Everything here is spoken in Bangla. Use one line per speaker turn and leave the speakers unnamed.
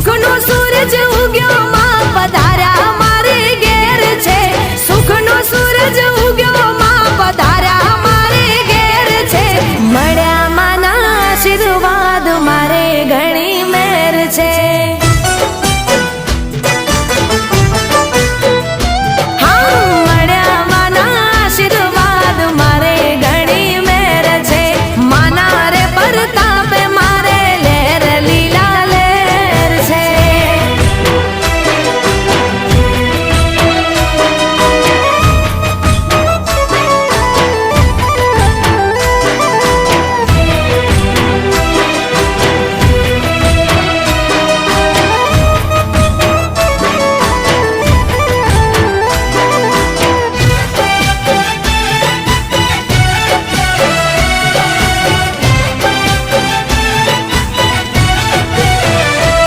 কখনো সূরজ